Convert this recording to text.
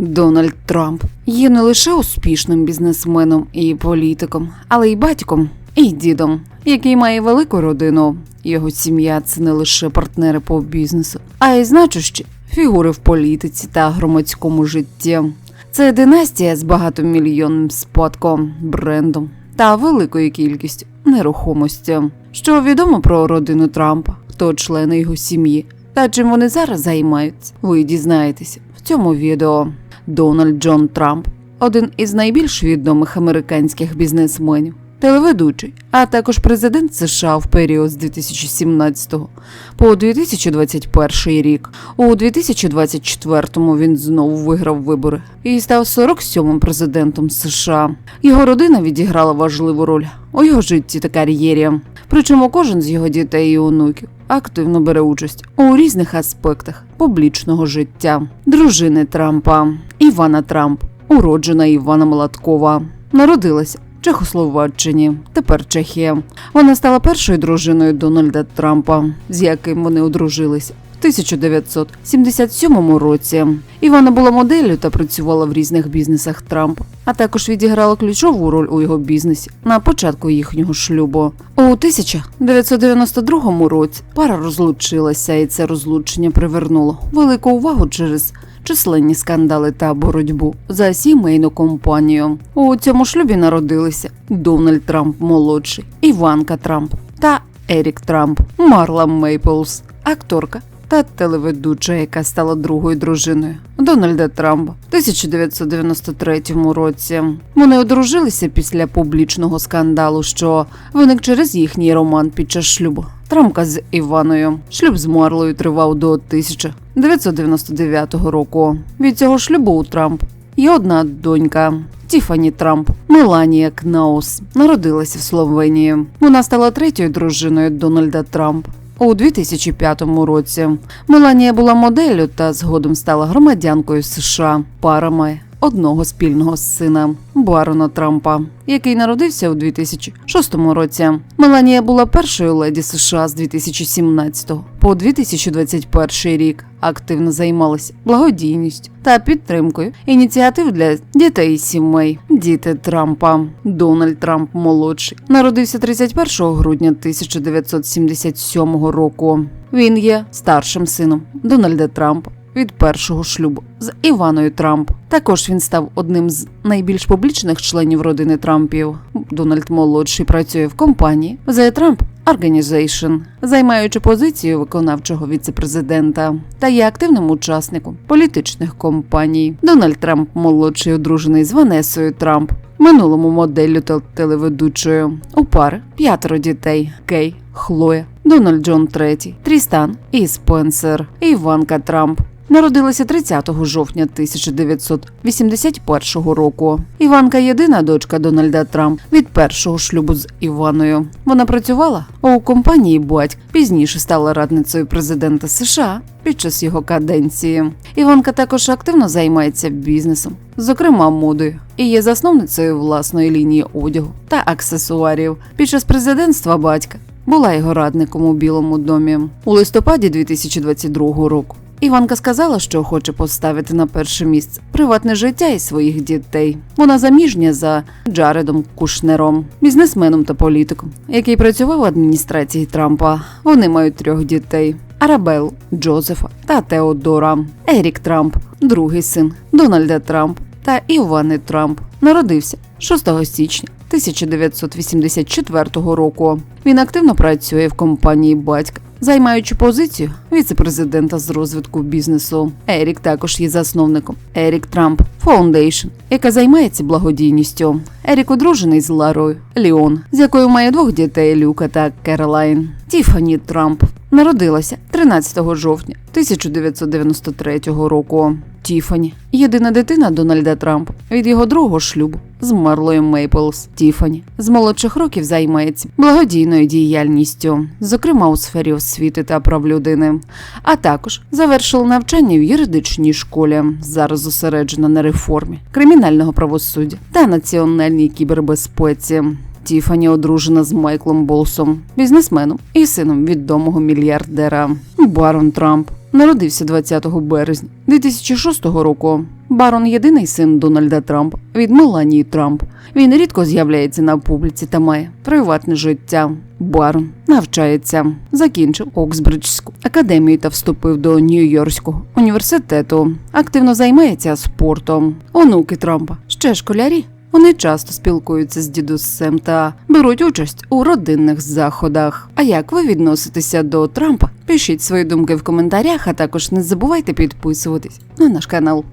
Дональд Трамп є не лише успішним бізнесменом і політиком, але й батьком і дідом, який має велику родину. Його сім'я це не лише партнери по бізнесу, а й значущі фігури в політиці та громадському житті. Це династія з багатомільйонним спадком, брендом та великою кількістю нерухомості. Що відомо про родину Трампа, хто члени його сім'ї та чим вони зараз займаються, ви дізнаєтеся в цьому відео. Дональд Джон Трамп один із найбільш відомих американських бізнесменів, телеведучий, а також президент США в період з 2017 по 2021 рік. У 2024-му він знову виграв вибори і став 47-м президентом США. Його родина відіграла важливу роль у його житті та кар'єрі. Причому кожен з його дітей і онуків активно бере участь у різних аспектах публічного життя. Дружини Трампа Івана Трамп, уроджена Івана Молоткова, народилася в Чехословаччині, тепер Чехія. Вона стала першою дружиною Дональда Трампа, з яким вони одружилися. В 1977 році Івана була моделлю та працювала в різних бізнесах Трампа, а також відіграла ключову роль у його бізнесі на початку їхнього шлюбу. У 1992 році пара розлучилася, і це розлучення привернуло велику увагу через численні скандали та боротьбу за сімейну компанію. У цьому шлюбі народилися Дональд Трамп молодший, Іванка Трамп та Ерік Трамп, Марла Мейплс, акторка та телеведуча, яка стала другою дружиною Дональда Трампа в 1993 році. Вони одружилися після публічного скандалу, що виник через їхній роман під час шлюбу. Трампа з Іваною. Шлюб з Марлою тривав до 1999 року. Від цього шлюбу у Трамп є одна донька. Тіфані Трамп, Меланія Кнаус, народилася в Словенії. Вона стала третьою дружиною Дональда Трампа. У 2005 році Меланія була моделлю та згодом стала громадянкою США. Пара має одного спільного сина Барона Трампа, який народився у 2006 році. Меланія була першою леді США з 2017 по 2021 рік. Активно займалася благодійністю та підтримкою ініціатив для дітей і сімей. Діти Трампа. Дональд Трамп молодший народився 31 грудня 1977 року. Він є старшим сином Дональда Трампа від першого шлюбу з Іваною Трамп. Також він став одним з найбільш публічних членів родини Трампів. Дональд молодший працює в компанії The Trump Organization, займаючи позицію виконавчого віцепрезидента та є активним учасником політичних компаній. Дональд Трамп молодший одружений з Ванесою Трамп. Минулому моделлю та телеведучою у пари п'ятеро дітей: Кей, Хлоя, Дональд Джон III, Трістан і Спенсер, Іванка Трамп. Народилася 30 жовтня 1981 року. Іванка єдина дочка Дональда Трамп від першого шлюбу з Іваною. Вона працювала у компанії батьк. Пізніше стала радницею президента США під час його каденції. Іванка також активно займається бізнесом, зокрема модою, і є засновницею власної лінії одягу та аксесуарів. Під час президентства батька була його радником у Білому домі у листопаді 2022 року. Іванка сказала, що хоче поставити на перше місце приватне життя і своїх дітей. Вона заміжня за Джаредом Кушнером, бізнесменом та політиком, який працював в адміністрації Трампа. Вони мають трьох дітей: Арабел, Джозефа та Теодора. Ерік Трамп, другий син Дональда Трамп та Івани Трамп. Народився 6 січня 1984 року. Він активно працює в компанії батька. Займаючи позицію віцепрезидента з розвитку бізнесу, Ерік також є засновником Ерік Трамп Фаундейшн, яка займається благодійністю. Ерік одружений з Ларою Ліон, з якою має двох дітей Люка та Керолайн. Тіфані Трамп народилася 13 жовтня 1993 року. Тіфані єдина дитина Дональда Трампа від його другого шлюбу з Марлою Мейплс. Тіфані з молодших років займається благодійною діяльністю, зокрема у сфері освіти та прав людини, а також завершила навчання в юридичній школі. Зараз зосереджена на реформі кримінального правосуддя та національній кібербезпеці. Тіфані одружена з Майклом Болсом, бізнесменом і сином відомого мільярдера Барон Трамп. Народився 20 березня 2006 року. Барон єдиний син Дональда Трампа від Меланії Трамп. Він рідко з'являється на публіці та має приватне життя. Барон навчається, закінчив Оксбриджську академію та вступив до Нью-Йоркського університету. Активно займається спортом. Онуки Трампа ще школярі. Вони часто спілкуються з дідусем та беруть участь у родинних заходах. А як ви відноситеся до Трампа? Пишіть свої думки в коментарях, а також не забувайте підписуватись на наш канал.